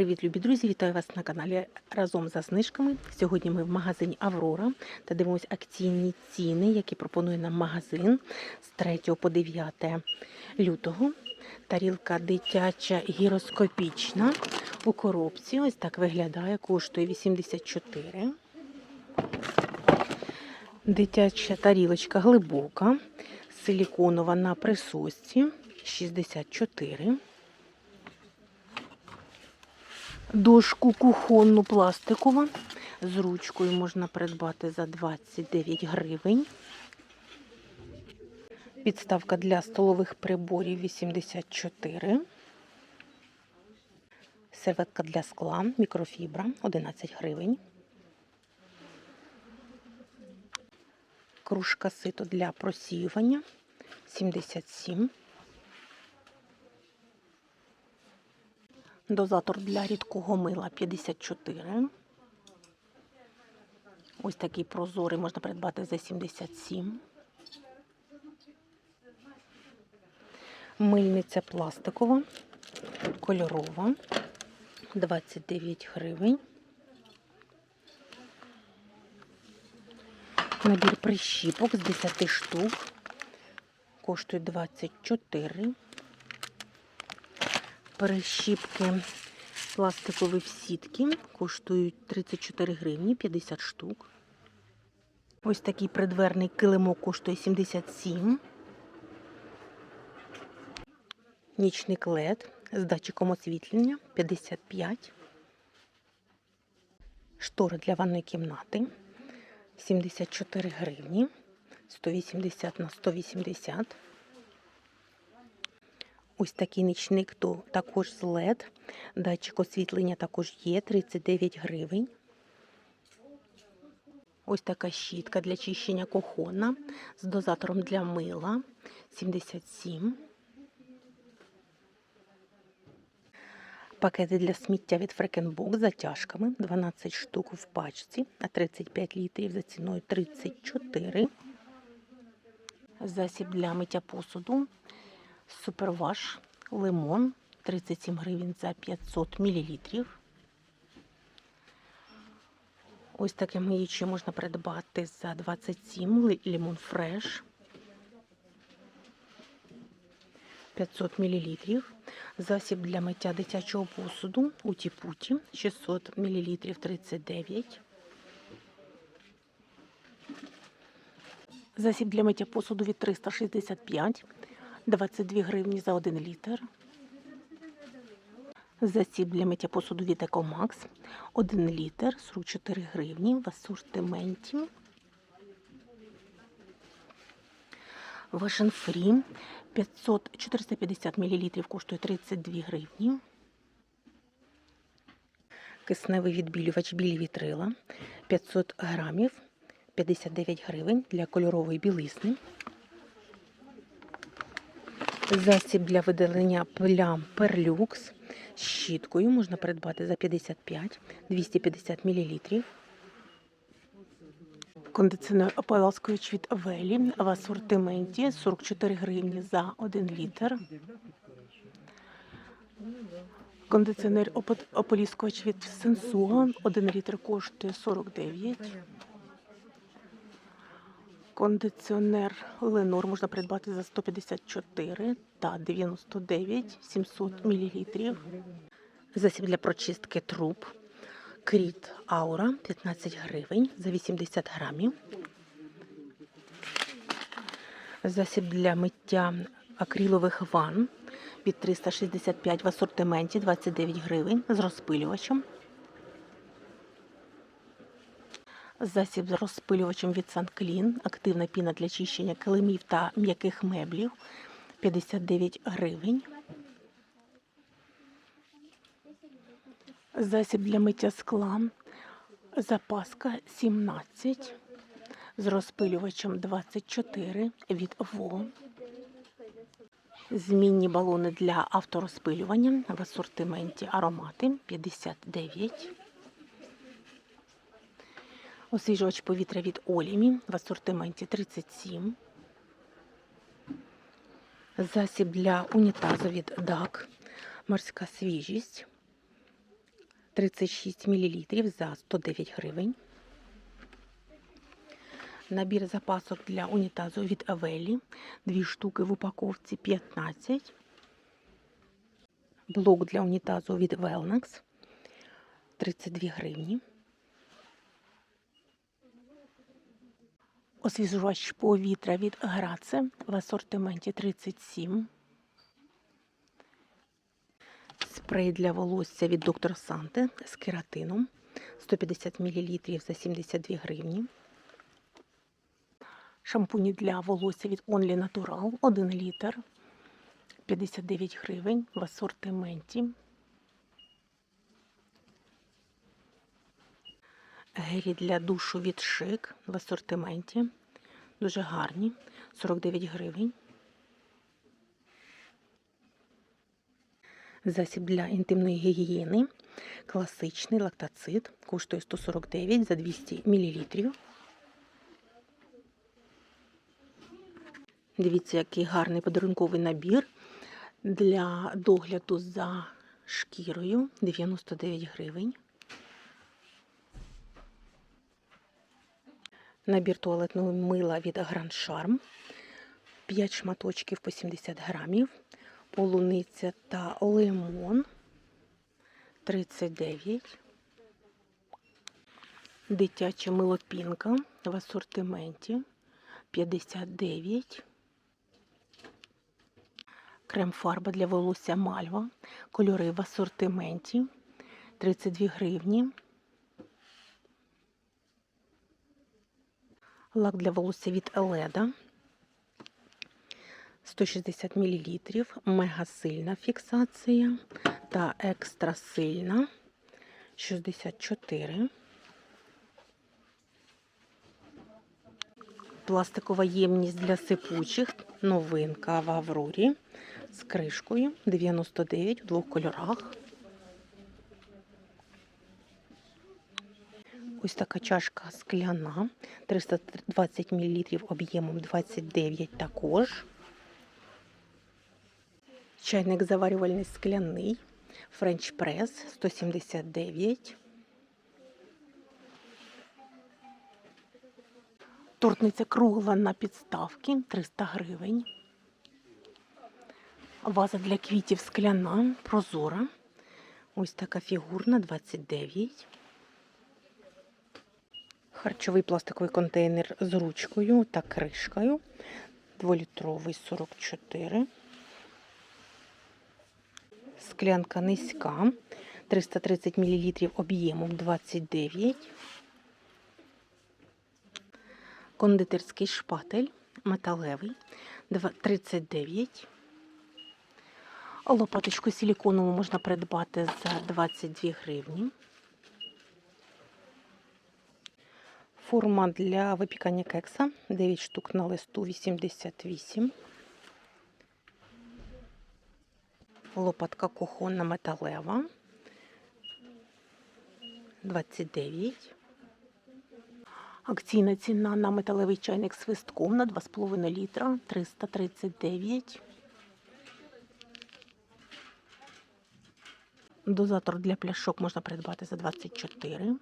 Привіт, любі друзі! Вітаю вас на каналі разом за знижками. Сьогодні ми в магазині Аврора та дивимося акційні ціни, які пропонує нам магазин з 3 по 9 лютого. Тарілка дитяча гіроскопічна у коробці. Ось так виглядає, коштує 84. Дитяча тарілочка глибока, силіконова на присосці 64. Дошку кухонну пластикову з ручкою можна придбати за 29 гривень. Підставка для столових приборів 84. Серветка для скла, мікрофібра 11 гривень. Кружка сито для просіювання 77. Дозатор для рідкого мила 54. Ось такий прозорий можна придбати за 77. Мильниця пластикова, кольорова, 29 гривень. Набір прищіпок з 10 штук. Коштує 24 Перещіпки пластикові в сітки коштують 34 гривні 50 штук. Ось такий придверний килимок коштує 77. Нічник LED з датчиком освітлення 55. Штори для ванної кімнати 74 гривні 180 на 180. Ось такий нічник то також з LED. Датчик освітлення також є 39 гривень. Ось така щітка для чищення кохона з дозатором для мила 77. Пакети для сміття від Фрекенбок з затяжками 12 штук в пачці на 35 літрів за ціною 34. Засіб для миття посуду Суперваш лимон 37 гривень за 500 мл. Ось таке миюче можна придбати за 27 лимон фреш 500 мл. Засіб для миття дитячого посуду у тіпуті 600 мл 39. Засіб для миття посуду від 365 22 гривні за 1 літр. Засіб для миття посуду від Екомакс 1 літр 44 гривні в асортименті. Вашен Фрі 500 450 мл коштує 32 гривні. Кисневий відбілювач білі вітрила 500 грамів 59 гривень для кольорової білизни. Засіб для видалення плям перлюкс з щіткою можна придбати за 55 250 мл. Кондиціонер ополаскувач від Велі в асортименті 44 гривні за 1 літр. Кондиціонер опо- ополіскувач від Сенсуа 1 літр коштує 49. Кондиціонер Ленор можна придбати за 154 та 99 700 мл. Засіб для прочистки труб. Кріт Аура 15 гривень за 80 грамів. Засіб для миття акрилових ванн від 365 в асортименті 29 гривень з розпилювачем. Засіб з розпилювачем від Санклін. Активна піна для чищення килимів та м'яких меблів 59 гривень. Засіб для миття скла. Запаска 17. З розпилювачем 24 від ВО. Змінні балони для авторозпилювання в асортименті аромати 59. Освіжувач повітря від Олімі в асортименті 37. Засіб для унітазу від DAC. Морська свіжість 36 мл за 109 гривень. Набір запасок для унітазу від Авелі. Дві штуки в упаковці 15. Блок для унітазу від Велнакс 32 гривні. Освіжувач повітря від Граце в асортименті 37. Спрей для волосся від доктор Санте з кератином 150 мл за 72 гривні. Шампуні для волосся від Only Natural 1 літр 59 гривень в асортименті. Гелі для душу від Шик в асортименті. Дуже гарні 49 гривень. Засіб для інтимної гігієни. Класичний лактацит. Коштує 149 за 200 мл. Дивіться, який гарний подарунковий набір для догляду за шкірою 99 гривень. Набір туалетного мила від Grand Charm. 5 шматочків по 70 грамів. Полуниця та лимон 39. Дитяча милопінка в асортименті 59. Крем-фарба для волосся Мальва. Кольори в асортименті 32 гривні. Лак для волосся від Еледа 160 мл. Мега сильна фіксація та екстра сильна 64. Пластикова ємність для сипучих. Новинка в Аврорі з кришкою 99 у двох кольорах. Ось така чашка скляна, 320 мл об'ємом 29 також. Чайник заварювальний скляний, френч прес 179. Тортниця кругла на підставки 300 гривень. Ваза для квітів скляна, прозора. Ось така фігурна 29. Харчовий пластиковий контейнер з ручкою та кришкою. Дволітровий 44. Склянка низька. 330 мл об'ємом 29. Кондитерський шпатель металевий 39. Лопаточку силіконову можна придбати за 22 гривні. Форма для випікання кекса 9 штук на листу 88. Лопатка кухонна металева 29. Акційна ціна на металевий чайник з свистком на 2,5 літра 339. Дозатор для пляшок можна придбати за 24.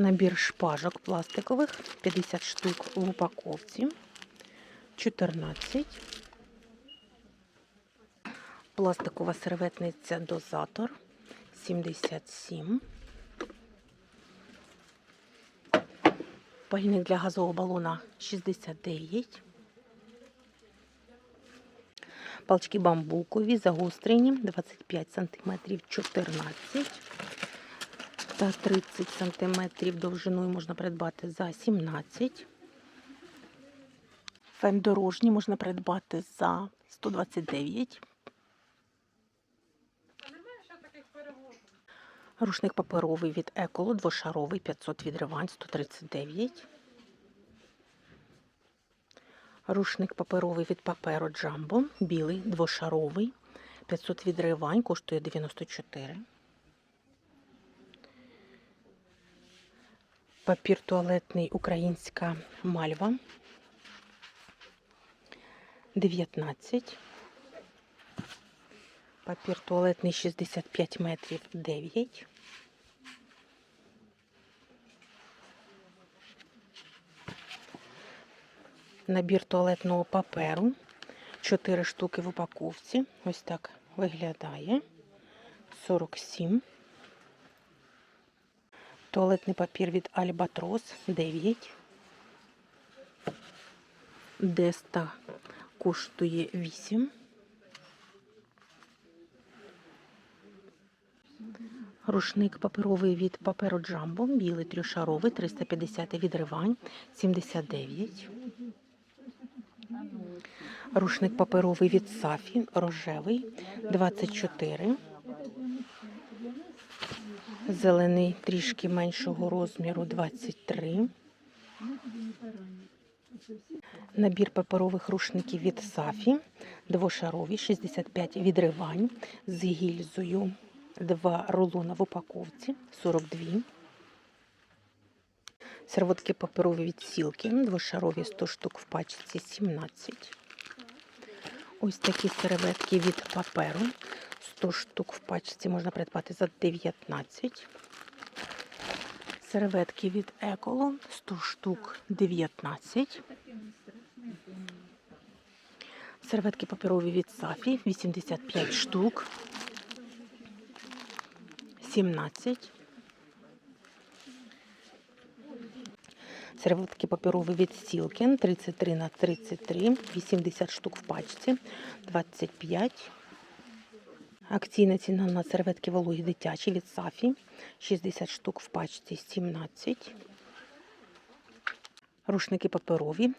Набір шпажок пластикових 50 штук в упаковці 14. Пластикова серветниця дозатор 77. Пальник для газового балона 69. Палички бамбукові, загострені 25 см 14 та 30 см довжиною можна придбати за 17. Фен дорожній можна придбати за 129. Рушник паперовий від Еколо, двошаровий, 500 відривань, 139. Рушник паперовий від паперу Джамбо, білий, двошаровий, 500 відривань, коштує 94. Папір туалетний українська мальва 19. Папір туалетний 65 метрів 9. Набір туалетного паперу. 4 штуки в упаковці. Ось так виглядає. 47. Туалетний папір від Альбатрос 9. Деста коштує 8. Рушник паперовий від паперу Джамбо, білий трьошаровий, 350 відривань, 79. Рушник паперовий від Сафі, рожевий, 24. Зелений трішки меншого розміру, 23. Набір паперових рушників від Сафі, двошарові, 65 відривань з гільзою. Два рулона в упаковці 42. Сервотки паперові від сілки, двошарові 100 штук в пачці 17. Ось такі серветки від паперу. 100 штук в пачці можна придбати за 19. Серветки від Еколо 100 штук 19. Серветки паперові від Сафі 85 штук. 17. Серветки паперові від Сілкен 33 на 33, 80 штук в пачці, 25. Акційна ціна на серветки вологі дитячі від Сафі 60 штук в пачці, 17. Рушники паперові,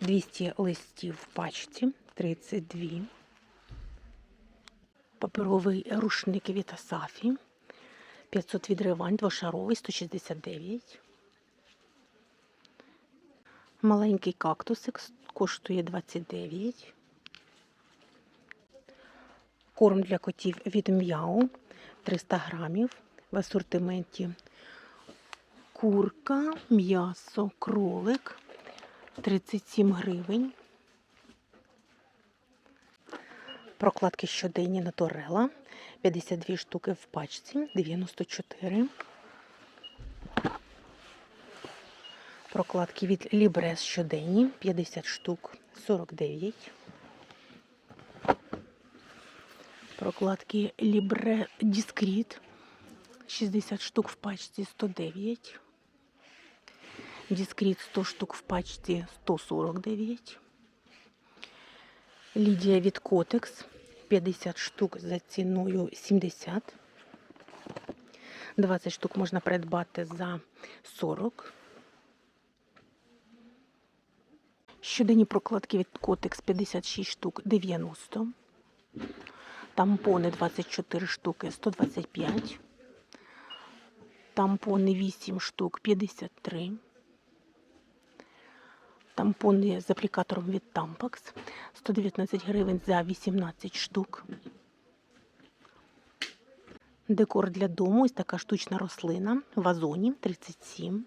200 листів в пачці, 32. Паперовий рушник від Сафі 500 відривань, двошаровий, 169. Маленький кактусик коштує 29. Корм для котів від М'яу 300 грамів в асортименті. Курка, м'ясо, кролик 37 гривень. Прокладки щоденні Наторела 52 штуки в пачці 94. Прокладки від Лібрес щоденні 50 штук 49. Прокладки Лібре Діскріт 60 штук в пачці 109. Діскріт 100 штук в пачці 149. Лідія від Котекс 50 штук за ціною 70. 20 штук можна придбати за 40. Щоденні прокладки від Котекс 56 штук 90. Тампони 24 штуки 125. Тампони 8 штук 53. Тампони з аплікатором від Tampax 119 гривень за 18 штук. Декор для дому ось така штучна рослина в вазоні 37.